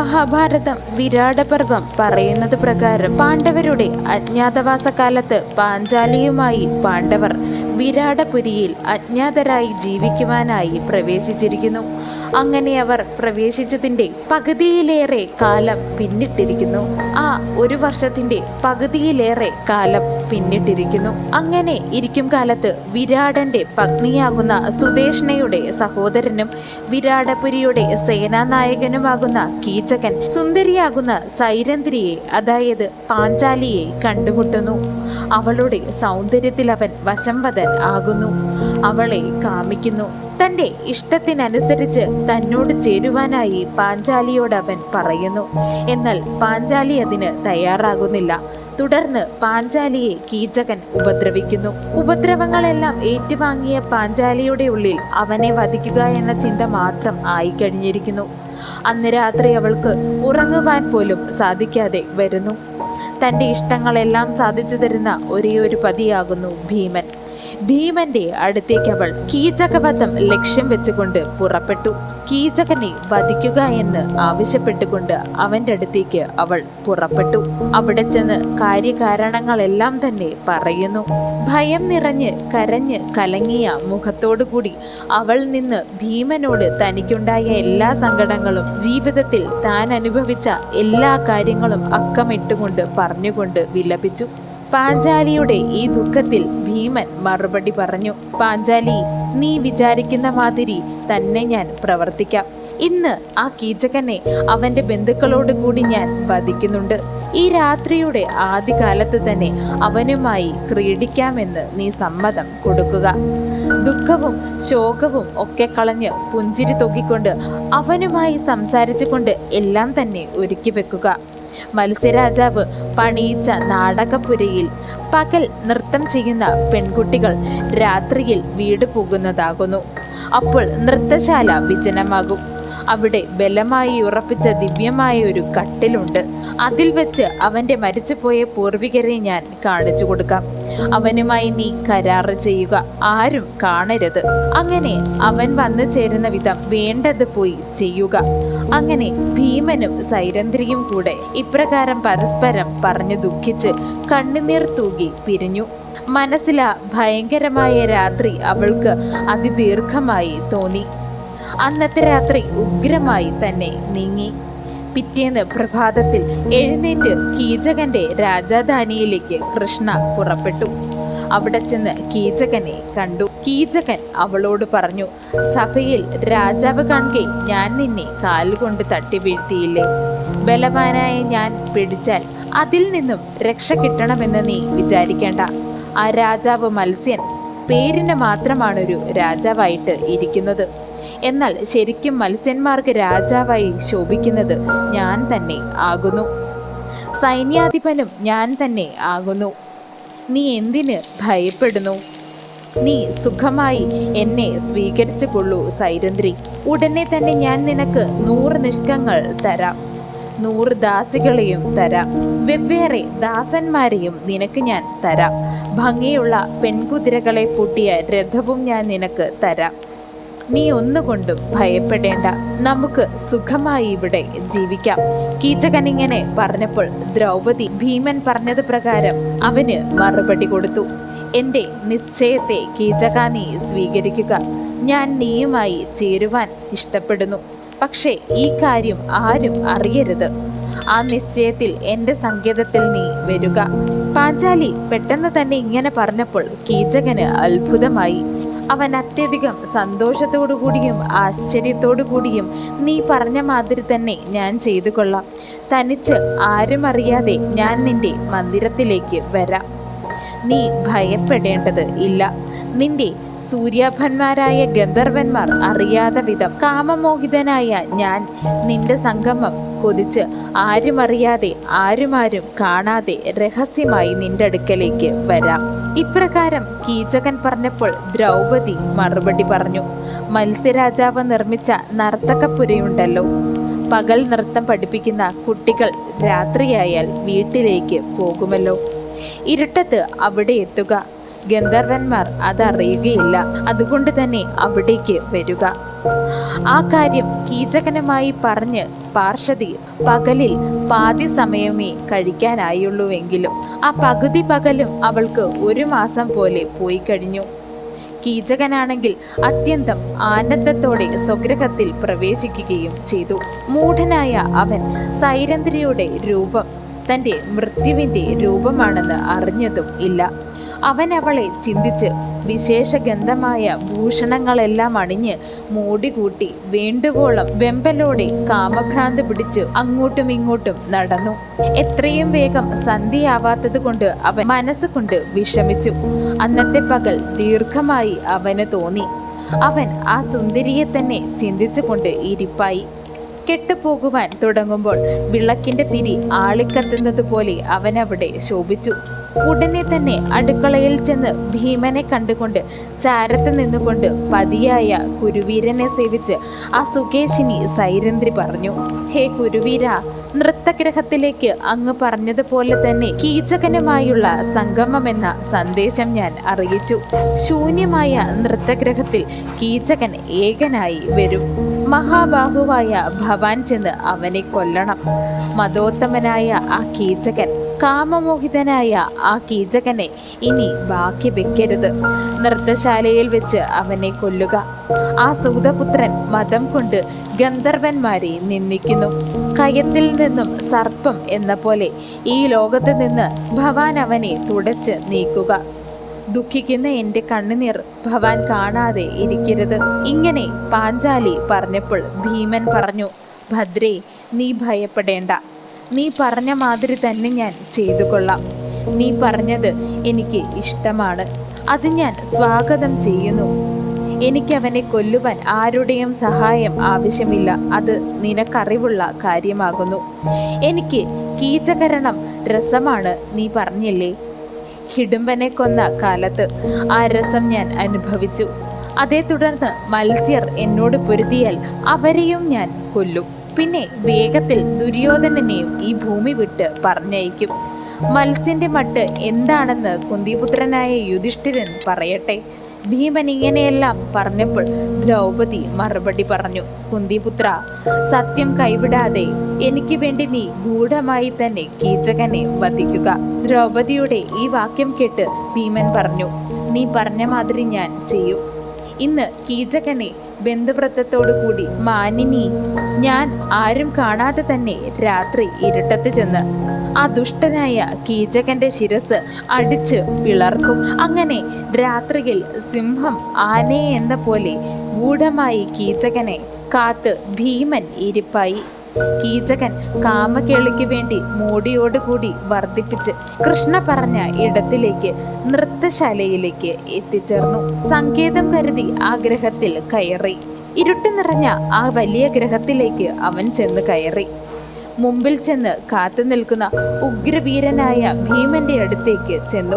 മഹാഭാരതം വിരാടപർവം പറയുന്നത് പ്രകാരം പാണ്ഡവരുടെ അജ്ഞാതവാസ കാലത്ത് പാഞ്ചാലിയുമായി പാണ്ഡവർ വിരാടപുരിയിൽ അജ്ഞാതരായി ജീവിക്കുവാനായി പ്രവേശിച്ചിരിക്കുന്നു. അങ്ങനെ അവർ പ്രവേശിച്ചതിന്റെ പകുതിയിലേറെ കാലം പിന്നിട്ടിരിക്കുന്നു. ആ ഒരു വർഷത്തിന്റെ പകുതിയിലേറെ കാലം പിന്നിട്ടിരിക്കുന്നു. അങ്ങനെ ഇരിക്കും കാലത്ത് വിരാടന്റെ പത്നിയാകുന്ന സുദേഷ്ണയുടെ സഹോദരനും വിരാടപുരിയുടെ സേനാനായകനുമാകുന്ന കീചകൻ സുന്ദരിയാകുന്ന സൈരന്ധ്രിയെ അതായത് പാഞ്ചാലിയെ കണ്ടുമുട്ടുന്നു. അവളുടെ സൗന്ദര്യത്തിൽ അവൻ വശംവദൻ ആകുന്നു. അവളെ കാമിക്കുന്നു. തന്റെ ഇഷ്ടത്തിനനുസരിച്ച് തന്നോട് ചേരുവാനായി പാഞ്ചാലിയോട് അവൻ പറയുന്നു. എന്നാൽ പാഞ്ചാലി അതിന് തയ്യാറാകുന്നില്ല. തുടർന്ന് പാഞ്ചാലിയെ കീചകൻ ഉപദ്രവിക്കുന്നു. ഉപദ്രവങ്ങളെല്ലാം ഏറ്റുവാങ്ങിയ പാഞ്ചാലിയുടെ ഉള്ളിൽ അവനെ വധിക്കുക എന്ന ചിന്ത മാത്രം ആയിക്കഴിഞ്ഞിരിക്കുന്നു. അന്ന് രാത്രി അവൾക്ക് ഉറങ്ങുവാൻ പോലും സാധിക്കാതെ വരുന്നു. തന്റെ ഇഷ്ടങ്ങളെല്ലാം സാധിച്ചു തരുന്ന ഒരേ ഒരു പതിയാകുന്നു ഭീമൻ. ഭീമന്റെ അടുത്തേക്ക് അവൾ കീചകവധം ലക്ഷ്യം വെച്ചുകൊണ്ട് പുറപ്പെട്ടു. കീചകനെ വധിക്കുക എന്ന് ആവശ്യപ്പെട്ടുകൊണ്ട് അവന്റെ അടുത്തേക്ക് അവൾ പുറപ്പെട്ടു. അവിടെ ചെന്ന് കാര്യകാരണങ്ങളെല്ലാം തന്നെ പറയുന്നു. ഭയം നിറഞ്ഞ് കരഞ്ഞ് കലങ്ങിയ മുഖത്തോടുകൂടി അവൾ നിന്ന് ഭീമനോട് തനിക്കുണ്ടായ എല്ലാ സങ്കടങ്ങളും ജീവിതത്തിൽ താൻ അനുഭവിച്ച എല്ലാ കാര്യങ്ങളും അക്കമിട്ടുകൊണ്ട് പറഞ്ഞുകൊണ്ട് വിലപിച്ചു. പാഞ്ചാലിയുടെ ഈ ദുഃഖത്തിൽ ഭീമൻ മറുപടി പറഞ്ഞു പാഞ്ചാലി നീ വിചാരിക്കുന്ന മാതിരി തന്നെ ഞാൻ പ്രവർത്തിക്കാം. ഇന്ന് ആ കീചകനെ അവന്റെ ബന്ധുക്കളോട് കൂടി ഞാൻ വധിക്കുന്നുണ്ട്. ഈ രാത്രിയുടെ ആദ്യകാലത്ത് തന്നെ അവനുമായി ക്രീഡിക്കാമെന്ന് നീ സമ്മതം കൊടുക്കുക. ദുഃഖവും ശോകവും ഒക്കെ കളഞ്ഞ് പുഞ്ചിരി തൊക്കിക്കൊണ്ട് അവനുമായി സംസാരിച്ചുകൊണ്ട് എല്ലാം തന്നെ ഒരുക്കി വെക്കുക. മത്സ്യരാജാവ് പണിയിച്ച നാടകപ്പുരയിൽ പകൽ നൃത്തം ചെയ്യുന്ന പെൺകുട്ടികൾ രാത്രിയിൽ വീട് പോകുന്നതാകുന്നു. അപ്പോൾ നൃത്തശാല വിജനമാകും. അവിടെ ബലമായി ഉറപ്പിച്ച ദിവ്യമായ ഒരു കട്ടിലുണ്ട്. അതിൽ വെച്ച് അവന്റെ മരിച്ചുപോയ പൂർവികരെ ഞാൻ കാണിച്ചു കൊടുക്കാം. അവനുമായി നീ കരാറ് ചെയ്യുക. ആരും കാണരുത്. അങ്ങനെ അവൻ വന്നു ചേരുന്ന വിധം വേണ്ടത് പോയി ചെയ്യുക. അങ്ങനെ ഭീമനും സൈരന്ധ്രിയും കൂടെ ഇപ്രകാരം പരസ്പരം പറഞ്ഞു ദുഃഖിച്ച് കണ്ണുനീർ തൂകി പിരിഞ്ഞു. മനസ്സില ഭയങ്കരമായ രാത്രി അവൾക്ക് അതിദീർഘമായി തോന്നി. അന്നത്തെ രാത്രി ഉഗ്രമായി തന്നെ നീങ്ങി. പിറ്റേന്ന് പ്രഭാതത്തിൽ എഴുന്നേറ്റ് കീചകന്റെ രാജധാനിയിലേക്ക് കൃഷ്ണ പുറപ്പെട്ടു. അവിടെ ചെന്ന് കീചകനെ കണ്ടു. കീചകൻ അവളോട് പറഞ്ഞു സഭയിൽ രാജാവ് കാണുകെ ഞാൻ നിന്നെ കാലുകൊണ്ട് തട്ടി വീഴ്ത്തിയില്ലേ? ബലവാനായ ഞാൻ പിടിച്ചാൽ അതിൽ നിന്നും രക്ഷ കിട്ടണമെന്ന് നീ വിചാരിക്കേണ്ട. ആ രാജാവ് മത്സ്യൻ പേരിന് മാത്രമാണൊരു രാജാവായിട്ട് ഇരിക്കുന്നത്. എന്നാൽ ശരിക്കും മത്സ്യന്മാർക്ക് രാജാവായി ശോഭിക്കുന്നത് ഞാൻ തന്നെ ആകുന്നു. സൈന്യാധിപനും ഞാൻ തന്നെ ആകുന്നു. നീ എന്തിന് ഭയപ്പെടുന്നു? നീ സുഖമായി എന്നെ സ്വീകരിച്ചു കൊള്ളൂ സൈരന്ധ്രി ഉടനെ തന്നെ ഞാൻ നിനക്ക് നൂറ് നിഷ്കങ്ങൾ തരാം. നൂറ് ദാസികളെയും തരാം. വെവ്വേറെ ദാസന്മാരെയും നിനക്ക് ഞാൻ തരാം. ഭംഗിയുള്ള പെൺകുതിരകളെ പൂട്ടിയ രഥവും ഞാൻ നിനക്ക് തരാം. നീ ഒന്നുകൊണ്ടും ഭയപ്പെടേണ്ട. നമുക്ക് സുഖമായി ഇവിടെ ജീവിക്കാം. കീചകൻ ഇങ്ങനെ പറഞ്ഞപ്പോൾ ദ്രൗപദി ഭീമൻ പറഞ്ഞത് പ്രകാരം അവന് മറുപടി കൊടുത്തു. എന്റെ നിശ്ചയത്തെ കീചക നീ സ്വീകരിക്കുക. ഞാൻ നീയുമായി ചേരുവാൻ ഇഷ്ടപ്പെടുന്നു. പക്ഷേ ഈ കാര്യം ആരും അറിയരുത്. ആ നിശ്ചയത്തിൽ എന്റെ സങ്കേതത്തിൽ നീ വരിക. പാഞ്ചാലി പെട്ടെന്ന് തന്നെ ഇങ്ങനെ പറഞ്ഞപ്പോൾ കീചകന് അത്ഭുതമായി. അവൻ അത്യധികം സന്തോഷത്തോടു കൂടിയും ആശ്ചര്യത്തോടു കൂടിയും നീ പറഞ്ഞ മാതിരി തന്നെ ഞാൻ ചെയ്തു കൊള്ളാം തനിച്ച് ആരും അറിയാതെ ഞാൻ നിന്റെ മന്ദിരത്തിലേക്ക് വരാം. നീ ഭയപ്പെടേണ്ടത് ഇല്ല. നിന്റെ സൂര്യാഭന്മാരായ ഗന്ധർവന്മാർ അറിയാതെ വിധം കാമമോഹിതനായ ഞാൻ നിന്റെ സംഗമം കൊതിച്ച് ആരുമറിയാതെ ആരുമാരും കാണാതെ രഹസ്യമായി നിന്റെ അടുക്കലേക്ക് വരാം. ഇപ്രകാരം കീചകൻ പറഞ്ഞപ്പോൾ ദ്രൗപദി മറുപടി പറഞ്ഞു മത്സ്യരാജാവ് നിർമ്മിച്ച നർത്തകപ്പുരയുണ്ടല്ലോ. പകൽ നൃത്തം പഠിപ്പിക്കുന്ന കുട്ടികൾ രാത്രിയായാൽ വീട്ടിലേക്ക് പോകുമല്ലോ. ഇരുട്ടത്ത് അവിടെ എത്തുക ഗന്ധർവന്മാർ അതറിയുകയില്ല. അതുകൊണ്ട് തന്നെ അവിടേക്ക് വരിക. ആ കാര്യം കീചകനുമായി പറഞ്ഞ് പാർഷതി പകലിൽ പാതി സമയമേ കഴിക്കാനായുള്ളൂവെങ്കിലും ആ പകുതി പകലും അവൾക്ക് ഒരു മാസം പോലെ പോയി കഴിഞ്ഞു. കീചകനാണെങ്കിൽ അത്യന്തം ആനന്ദത്തോടെ സ്വഗ്രഹത്തിൽ പ്രവേശിക്കുകയും ചെയ്തു. മൂഢനായ അവൻ സൈരന്ധ്രിയുടെ രൂപം തന്റെ മൃത്യുവിന്റെ രൂപമാണെന്ന് അറിഞ്ഞതും ഇല്ല. അവൻ അവളെ ചിന്തിച്ച് വിശേഷഗന്ധമായ ഭൂഷണങ്ങളെല്ലാം അണിഞ്ഞ് മൂടികൂട്ടി വേണ്ടുവോളം വെമ്പലോടെ കാമഭ്രാന്ത് പിടിച്ച് അങ്ങോട്ടും ഇങ്ങോട്ടും നടന്നു. എത്രയും വേഗം സന്ധിയാവാത്തത് കൊണ്ട് അവൻ മനസ്സുകൊണ്ട് വിഷമിച്ചു. അന്നത്തെ പകൽ ദീർഘമായി അവന് തോന്നി. അവൻ ആ സുന്ദരിയെ തന്നെ ചിന്തിച്ചുകൊണ്ട് ഇരിപ്പായി. കെട്ടുപോകുവാൻ തുടങ്ങുമ്പോൾ വിളക്കിന്റെ തിരി ആളിക്കത്തുന്നത് പോലെ അവനവിടെ ശോഭിച്ചു. ഉടനെ തന്നെ അടുക്കളയിൽ ചെന്ന് ഭീമനെ കണ്ടുകൊണ്ട് ചാരത്ത് നിന്നുകൊണ്ട് പതിയായ കുരുവീരനെ സേവിച്ച് ആ സുകേശിനി സൈരന്ധ്രി പറഞ്ഞു ഹേ കുരുവീര നൃത്തഗ്രഹത്തിലേക്ക് അങ്ങ് പറഞ്ഞതുപോലെ തന്നെ കീചകനുമായുള്ള എന്ന സന്ദേശം ഞാൻ അറിയിച്ചു. ശൂന്യമായ നൃത്തഗ്രഹത്തിൽ കീചകൻ ഏകനായി വരും. മഹാബാഹുവായ ഭവാൻ ചെന്ന് അവനെ കൊല്ലണം. മതോത്തമനായ ആ കീചകൻ കാമമോഹിതനായ ആ കീചകനെ ഇനി ബാക്കി വെക്കരുത്. നൃത്തശാലയിൽ വെച്ച് അവനെ കൊല്ലുക. ആ സൂതപുത്രൻ മതം കൊണ്ട് ഗന്ധർവന്മാരെ നിന്ദിക്കുന്നു. കയത്തിൽ നിന്നും സർപ്പം എന്ന പോലെ ഈ ലോകത്ത് നിന്ന് ഭവാൻ അവനെ തുടച്ച് നീക്കുക. ദുഃഖിക്കുന്ന എന്റെ കണ്ണുനീർ ഭവാൻ കാണാതെ ഇരിക്കരുത്. ഇങ്ങനെ പാഞ്ചാലി പറഞ്ഞപ്പോൾ ഭീമൻ പറഞ്ഞു ഭദ്രേ നീ ഭയപ്പെടേണ്ട. നീ പറഞ്ഞ മാതിരി തന്നെ ഞാൻ ചെയ്തു കൊള്ളാം നീ പറഞ്ഞത് എനിക്ക് ഇഷ്ടമാണ്. അത് ഞാൻ സ്വാഗതം ചെയ്യുന്നു. എനിക്കവനെ കൊല്ലുവാൻ ആരുടെയും സഹായം ആവശ്യമില്ല. അത് നിനക്കറിവുള്ള കാര്യമാകുന്നു. എനിക്ക് കീചകരണം രസമാണ് നീ പറഞ്ഞില്ലേ? ഹിഡുംബനെ കൊന്ന കാലത്ത് ആ രസം ഞാൻ അനുഭവിച്ചു. അതേ തുടർന്ന് മത്സ്യർ എന്നോട് പൊരുതിയാൽ അവരെയും ഞാൻ കൊല്ലും. പിന്നെ വേഗത്തിൽ ദുര്യോധനനെയും ഈ ഭൂമി വിട്ട് പറഞ്ഞയക്കും. മത്സ്യന്റെ മട്ട് എന്താണെന്ന് കുന്തിപുത്രനായ യുധിഷ്ഠിരൻ പറയട്ടെ. ഭീമൻ ഇങ്ങനെയെല്ലാം പറഞ്ഞപ്പോൾ ദ്രൗപദി മറുപടി പറഞ്ഞു കുന്തിപുത്ര സത്യം കൈവിടാതെ എനിക്ക് വേണ്ടി നീ ഗൂഢമായി തന്നെ കീചകനെ വധിക്കുക. ദ്രൗപദിയുടെ ഈ വാക്യം കേട്ട് ഭീമൻ പറഞ്ഞു നീ പറഞ്ഞ മാതിരി ഞാൻ ചെയ്യും. ഇന്ന് കീചകനെ ബന്ധുവൃത്തത്തോടു കൂടി മാനിനി ഞാൻ ആരും കാണാതെ തന്നെ രാത്രി ഇരുട്ടത്ത് ചെന്ന് ആ ദുഷ്ടനായ കീചകന്റെ ശിരസ് അടിച്ച് പിളർക്കും. അങ്ങനെ രാത്രിയിൽ സിംഹം ആനെ എന്ന പോലെ ഗൂഢമായി കീചകനെ കാത്ത് ഭീമൻ ഇരിപ്പായി. കീചകൻ കാമകേളിക്ക് വേണ്ടി മോടിയോടുകൂടി വർദ്ധിപ്പിച്ച് കൃഷ്ണ പറഞ്ഞ ഇടത്തിലേക്ക് നൃത്തശാലയിലേക്ക് എത്തിച്ചേർന്നു. സങ്കേതം കരുതി ആ ഗ്രഹത്തിൽ കയറി. ഇരുട്ട് നിറഞ്ഞ ആ വലിയ ഗ്രഹത്തിലേക്ക് അവൻ ചെന്ന് കയറി. മുമ്പിൽ ചെന്ന് കാത്തു നിൽക്കുന്ന ഉഗ്രവീരനായ ഭീമന്റെ അടുത്തേക്ക് ചെന്നു.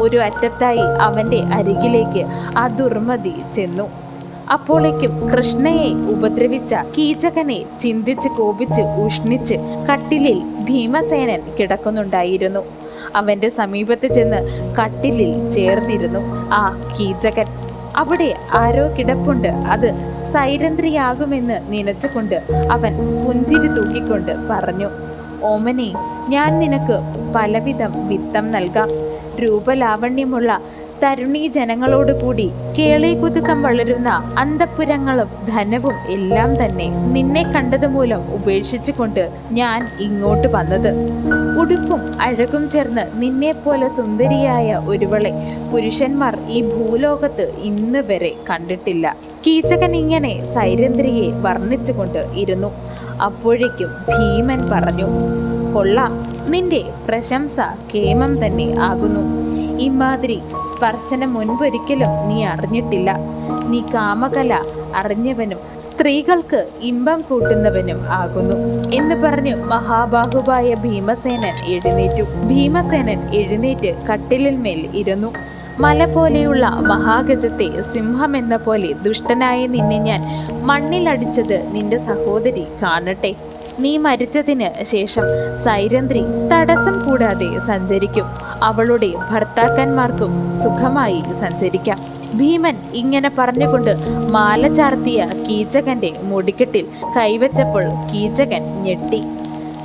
ഒരു അറ്റത്തായി അവന്റെ അരികിലേക്ക് ആ ദുർമതി ചെന്നു. അപ്പോളേക്കും കൃഷ്ണയെ ഉപദ്രവിച്ച കീചകനെ ചിന്തിച്ച് കോപിച്ച് ഉഷ്ണിച്ച് കട്ടിലിൽ ഭീമസേനൻ കിടക്കുന്നുണ്ടായിരുന്നു. അവന്റെ സമീപത്ത് ചെന്ന് കട്ടിലിൽ ചേർന്നിരുന്നു ആ കീചകൻ. അവിടെ ആരോ കിടപ്പുണ്ട്. അത് സൈരന്ധ്രിയാകുമെന്ന് നനച്ചുകൊണ്ട് അവൻ പുഞ്ചിരി തൂക്കിക്കൊണ്ട് പറഞ്ഞു ഓമനെ ഞാൻ നിനക്ക് പലവിധം വിത്തം നൽകാം. രൂപലാവണ്യമുള്ള തരുണീ ജനങ്ങളോടുകൂടി കേളീകുതുക്കം വളരുന്ന അന്തപ്പുരങ്ങളും ധനവും എല്ലാം തന്നെ നിന്നെ കണ്ടതുമൂലം ഉപേക്ഷിച്ചുകൊണ്ട് ഞാൻ ഇങ്ങോട്ട് വന്നത്. ഉടുപ്പും അഴകും ചേർന്ന് നിന്നെപ്പോലെ സുന്ദരിയായ ഒരുവളെ പുരുഷന്മാർ ഈ ഭൂലോകത്ത് ഇന്ന് വരെ കണ്ടിട്ടില്ല. കീചകൻ ഇങ്ങനെ സൈരന്ധ്രിയെ വർണിച്ചുകൊണ്ട് ഇരുന്നു. അപ്പോഴേക്കും ഭീമൻ പറഞ്ഞു കൊള്ളാം നിന്റെ പ്രശംസ കേമം തന്നെ ആകുന്നു. ഇമാതിരി സ്പർശനം മുൻപൊരിക്കലും നീ അറിഞ്ഞിട്ടില്ല. നീ കാമകല അറിഞ്ഞവനും സ്ത്രീകൾക്ക് ഇമ്പം കൂട്ടുന്നവനും ആകുന്നു. എന്ന് പറഞ്ഞു മഹാബാഹുവായ ഭീമസേനൻ എഴുന്നേറ്റു. ഭീമസേനൻ എഴുന്നേറ്റ് കട്ടിലിൽ മേൽ ഇരുന്നു. മല പോലെയുള്ള മഹാഗജത്തെ സിംഹം എന്ന പോലെ ദുഷ്ടനായ നിന്നെ ഞാൻ മണ്ണിലടിച്ചത് നിന്റെ സഹോദരി കാണട്ടെ. നീ മരിച്ചതിന് ശേഷം സൈരന്ധ്രി തടസ്സം കൂടാതെ സഞ്ചരിക്കും. അവളുടെ ഭർത്താക്കന്മാർക്കും സുഖമായി സഞ്ചരിക്കാം. ഭീമൻ ഇങ്ങനെ പറഞ്ഞുകൊണ്ട് മാല ചാർത്തിയ കീചകന്റെ മുടിക്കെട്ടിൽ കൈവച്ചപ്പോൾ കീചകൻ ഞെട്ടി.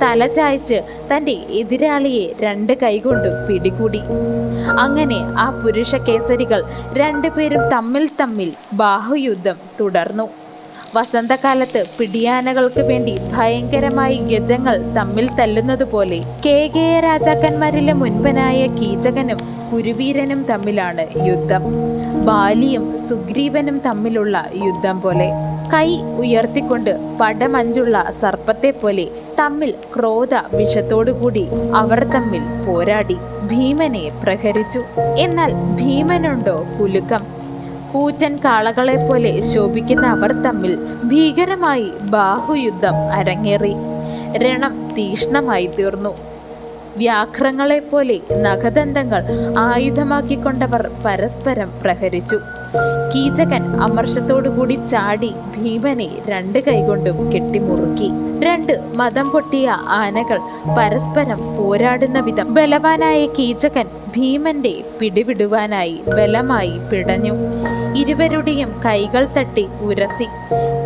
തല ചായ്ച്ച് തന്റെ എതിരാളിയെ രണ്ട് കൈകൊണ്ട് പിടികൂടി. അങ്ങനെ ആ പുരുഷ കേസരികൾ രണ്ടുപേരും തമ്മിൽ തമ്മിൽ ബാഹുയുദ്ധം തുടർന്നു. വസന്തകാലത്ത് പിടിയാനകൾക്ക് വേണ്ടി ഭയങ്കരമായി ഗജങ്ങൾ തമ്മിൽ തല്ലുന്നത് പോലെ കേകേയ രാജാക്കന്മാരിലെ മുൻപനായ കീചകനും കുരുവീരനും തമ്മിലാണ് യുദ്ധം. ബാലിയും സുഗ്രീവനും തമ്മിലുള്ള യുദ്ധം പോലെ. കൈ ഉയർത്തിക്കൊണ്ട് പടമഞ്ചുള്ള സർപ്പത്തെ പോലെ തമ്മിൽ ക്രോധ വിഷത്തോടുകൂടി അവർ തമ്മിൽ പോരാടി ഭീമനെ പ്രഹരിച്ചു. എന്നാൽ ഭീമനുണ്ടോ കുലുക്കം കൂറ്റൻ കാളകളെപ്പോലെ ശോഭിക്കുന്ന അവർ തമ്മിൽ ഭീകരമായി ബാഹുയുദ്ധം അരങ്ങേറി. രണം തീഷ്ണമായി തീർന്നു. വ്യാഘ്രങ്ങളെ പോലെ നഖദന്തങ്ങൾ ആയുധമാക്കിക്കൊണ്ടവർ പരസ്പരം പ്രഹരിച്ചു. കീചകൻ അമർഷത്തോടുകൂടി ചാടി ഭീമനെ രണ്ട് കൈകൊണ്ടും കെട്ടിമുറുക്കി. രണ്ട് മതം പൊട്ടിയ ആനകൾ പരസ്പരം പോരാടുന്ന വിധം ബലവാനായ കീചകൻ ഭീമന്റെ പിടിവിടുവാനായി ബലമായി പിടഞ്ഞു. ഇരുവരുടെയും കൈകൾ തട്ടി ഉരസി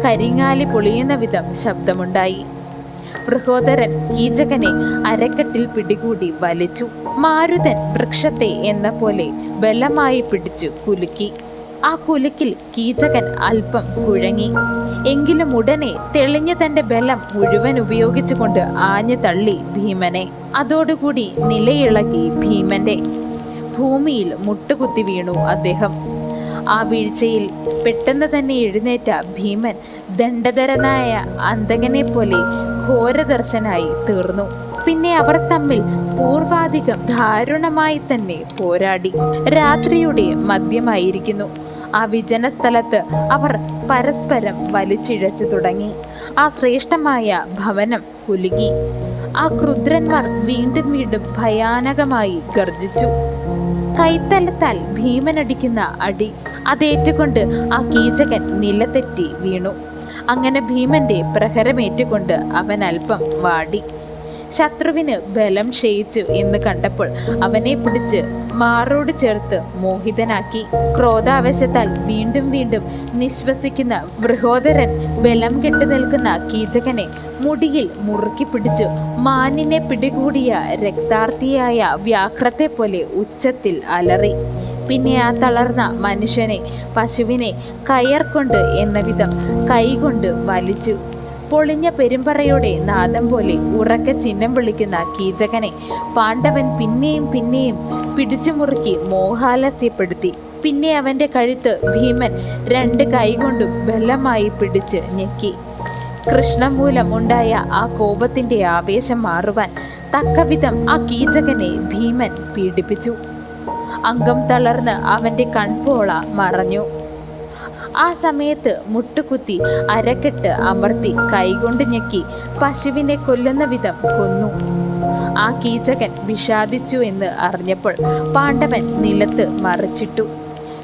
കരിങ്ങാലി പൊളിയുന്ന വിധം ശബ്ദമുണ്ടായി. ബൃഹോദരൻ കീചകനെ അരക്കെട്ടിൽ പിടികൂടി വലിച്ചു. മാരുതൻ വൃക്ഷത്തെ എന്ന പോലെ ബലമായി പിടിച്ചു കുലുക്കി. ആ കുലുക്കിൽ കീചകൻ അല്പം കുഴങ്ങി. എങ്കിലും ഉടനെ തെളിഞ്ഞ തന്റെ ബലം മുഴുവൻ ഉപയോഗിച്ചുകൊണ്ട് ആഞ്ഞു തള്ളി ഭീമനെ. അതോടുകൂടി നിലയിളകി ഭീമന്റെ. ഭൂമിയിൽ മുട്ടുകുത്തി വീണു അദ്ദേഹം. ആ വീഴ്ചയിൽ പെട്ടെന്ന് തന്നെ എഴുന്നേറ്റ ഭീമൻ ദണ്ഡധരനായ അന്തകനെ പോലെ ഘോരദർശനായി തീർന്നു. പിന്നെ അവർ തമ്മിൽ പൂർവാധികം ദാരുണമായി തന്നെ പോരാടി. രാത്രിയുടെ മധ്യമായിരിക്കുന്നു ആ വിജന സ്ഥലത്ത് അവർ പരസ്പരം വലിച്ചിഴച്ചു തുടങ്ങി. ആ ശ്രേഷ്ഠമായ ഭവനം കുലുങ്ങി. ആ ക്രുദ്രന്മാർ വീണ്ടും വീണ്ടും ഭയാനകമായി ഗർജിച്ചു കൈത്തലത്താൽ ഭീമനടിക്കുന്ന അടി അതേറ്റുകൊണ്ട് ആ കീചകൻ നിലതെറ്റി വീണു. അങ്ങനെ ഭീമന്റെ പ്രഹരമേറ്റുകൊണ്ട് അവൻ അല്പം വാടി. ശത്രുവിന് ബലം ക്ഷയിച്ചു എന്ന് കണ്ടപ്പോൾ അവനെ പിടിച്ച് മാറോട് ചേർത്ത് മോഹിതനാക്കി. ക്രോധാവശത്താൽ വീണ്ടും വീണ്ടും നിശ്വസിക്കുന്ന ബൃഹോദരൻ ബലം കെട്ടു നിൽക്കുന്ന കീചകനെ മുടിയിൽ മുറുക്കി പിടിച്ചു. മാനിനെ പിടികൂടിയ രക്താർത്ഥിയായ വ്യാഘ്രത്തെ പോലെ ഉച്ചത്തിൽ അലറി. പിന്നെ ആ തളർന്ന മനുഷ്യനെ പശുവിനെ കയർ കൊണ്ട് എന്ന വിധം കൈകൊണ്ട് വലിച്ചു. പൊളിഞ്ഞ പെരുമ്പറയുടെ നാദം പോലെ ഉറക്ക ചിഹ്നം വിളിക്കുന്ന കീചകനെ പാണ്ഡവൻ പിന്നെയും പിന്നെയും പിടിച്ചുമുറുക്കി മോഹാലസ്യപ്പെടുത്തി. പിന്നെ അവന്റെ കഴുത്ത് ഭീമൻ രണ്ട് കൈകൊണ്ടും ബലമായി പിടിച്ച് ഞെക്കി. കൃഷ്ണ മൂലം ഉണ്ടായ ആ കോപത്തിന്റെ ആവേശം മാറുവാൻ തക്കവിധം ആ കീചകനെ ഭീമൻ പീഡിപ്പിച്ചു. അംഗം തളർന്ന് അവന്റെ കൺപോള മറഞ്ഞു. ആ സമയത്ത് മുട്ടുകുത്തി അരക്കെട്ട് അമർത്തി കൈകൊണ്ട് ഞെക്കി പശുവിനെ കൊല്ലുന്ന വിധം കൊന്നു. ആ കീചകൻ വിഷാദിച്ചു എന്ന് അറിഞ്ഞപ്പോൾ പാണ്ഡവൻ നിലത്ത് മറിച്ചിട്ടു.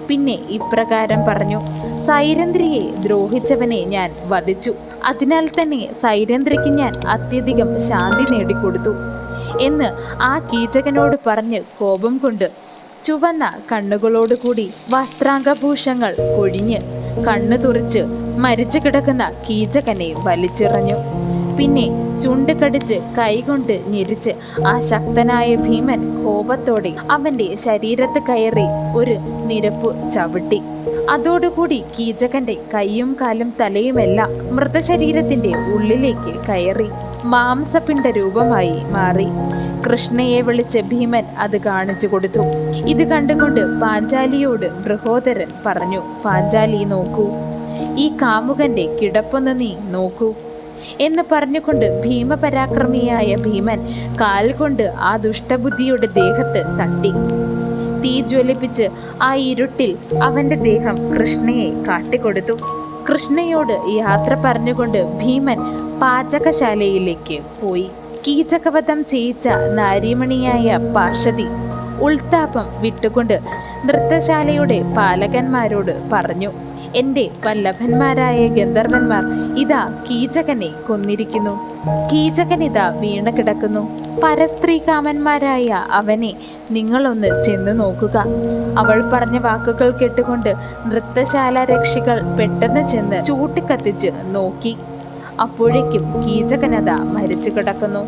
പിന്നെ ഇപ്രകാരം പറഞ്ഞു സൈരന്ധ്രിയെ ദ്രോഹിച്ചവനെ ഞാൻ വധിച്ചു. അതിനാൽ തന്നെ സൈരന്ധ്രിക്ക് ഞാൻ അത്യധികം ശാന്തി നേടിക്കൊടുത്തു എന്ന് ആ കീചകനോട് പറഞ്ഞ് കോപം കൊണ്ട് ചുവന്ന കണ്ണുകളോടുകൂടി വസ്ത്രാംഗഭൂഷങ്ങൾ കൊഴിഞ്ഞ് കണ്ണു തുറിച്ച് മരിച്ചു കിടക്കുന്ന കീചകനെ വലിച്ചെറിഞ്ഞു. പിന്നെ ചുണ്ട് കടിച്ച് കൈകൊണ്ട് ഞെരിച്ച് ആ ശക്തനായ ഭീമൻ കോപത്തോടെ അവന്റെ ശരീരത്ത് കയറി ഒരു നിരപ്പ് ചവിട്ടി. അതോടുകൂടി കീചകന്റെ കൈയും കാലും തലയുമെല്ലാം മൃതശരീരത്തിന്റെ ഉള്ളിലേക്ക് കയറി. മാംസപിണ്ഡ രൂപമായി മാറി. കൃഷ്ണയെ വിളിച്ച് ഭീമൻ അത് കാണിച്ചു കൊടുത്തു. ഇത് കണ്ടുകൊണ്ട് പാഞ്ചാലിയോട് ബൃഹോദരൻ പറഞ്ഞു പാഞ്ചാലി നോക്കൂ. ഈ കാമുകന്റെ കിടപ്പൊന്ന് നീ നോക്കൂ. എന്ന് പറഞ്ഞുകൊണ്ട് ഭീമപരാക്രമിയായ ഭീമൻ കാൽ കൊണ്ട് ആ ദുഷ്ടബുദ്ധിയുടെ ദേഹത്ത് തട്ടി. തീ ജ്വലിപ്പിച്ച് ആ ഇരുട്ടിൽ അവന്റെ ദേഹം കൃഷ്ണയെ കാട്ടിക്കൊടുത്തു. കൃഷ്ണയോട് യാത്ര പറഞ്ഞുകൊണ്ട് ഭീമൻ പാചകശാലയിലേക്ക് പോയി. കീചകവധം ചെയ്യിച്ച നാരിമണിയായ പാർഷതി ഉൾത്താപം വിട്ടുകൊണ്ട് നൃത്തശാലയുടെ പാലകന്മാരോട് പറഞ്ഞു എന്റെ വല്ലഭന്മാരായ ഗന്ധർവന്മാർ ഇതാ കീചകനെ കൊന്നിരിക്കുന്നു. കീചകനിത വീണ് കിടക്കുന്നു. പരസ്ത്രീ കാമന്മാരായ അവനെ നിങ്ങളൊന്ന് ചെന്ന് നോക്കുക. അവൾ പറഞ്ഞ വാക്കുകൾ കേട്ടുകൊണ്ട് നൃത്തശാല രക്ഷികൾ പെട്ടെന്ന് ചെന്ന് ചൂട്ടിക്കത്തിച്ച് നോക്കി. അപ്പോഴേക്കും കീചകനത മരിച്ചു കിടക്കുന്നു.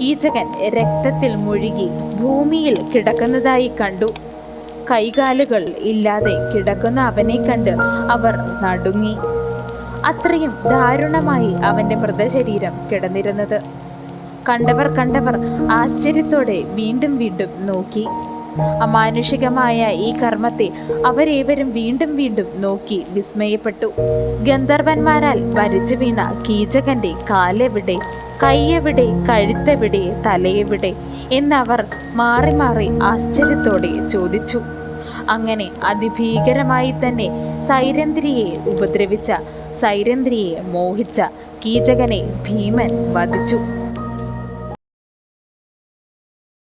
കീചകൻ രക്തത്തിൽ മുഴുകി ഭൂമിയിൽ കിടക്കുന്നതായി കണ്ടു. കൈകാലുകൾ ഇല്ലാതെ കിടക്കുന്ന അവനെ കണ്ട് അവർ നടുങ്ങി. അത്രയും ദാരുണമായി അവന്റെ മൃതശരീരം കിടന്നിരുന്നത്. കണ്ടവർ കണ്ടവർ ആശ്ചര്യത്തോടെ വീണ്ടും വീണ്ടും നോക്കി. അമാനുഷികമായ ഈ കർമ്മത്തെ അവരേവരും വീണ്ടും വീണ്ടും നോക്കി വിസ്മയപ്പെട്ടു. ഗന്ധർവന്മാരാൽ വരച്ചു വീണ കീചകന്റെ കാലെവിടെ കൈയെവിടെ കഴുത്തെവിടെ തലയെവിടെ എന്നവർ മാറി മാറി ആശ്ചര്യത്തോടെ ചോദിച്ചു. അങ്ങനെ അതിഭീകരമായി തന്നെ സൈരന്ധ്രിയെ ഉപദ്രവിച്ച സൈരന്ധ്രിയെ മോഹിച്ച കീചകനെ ഭീമൻ വധിച്ചു.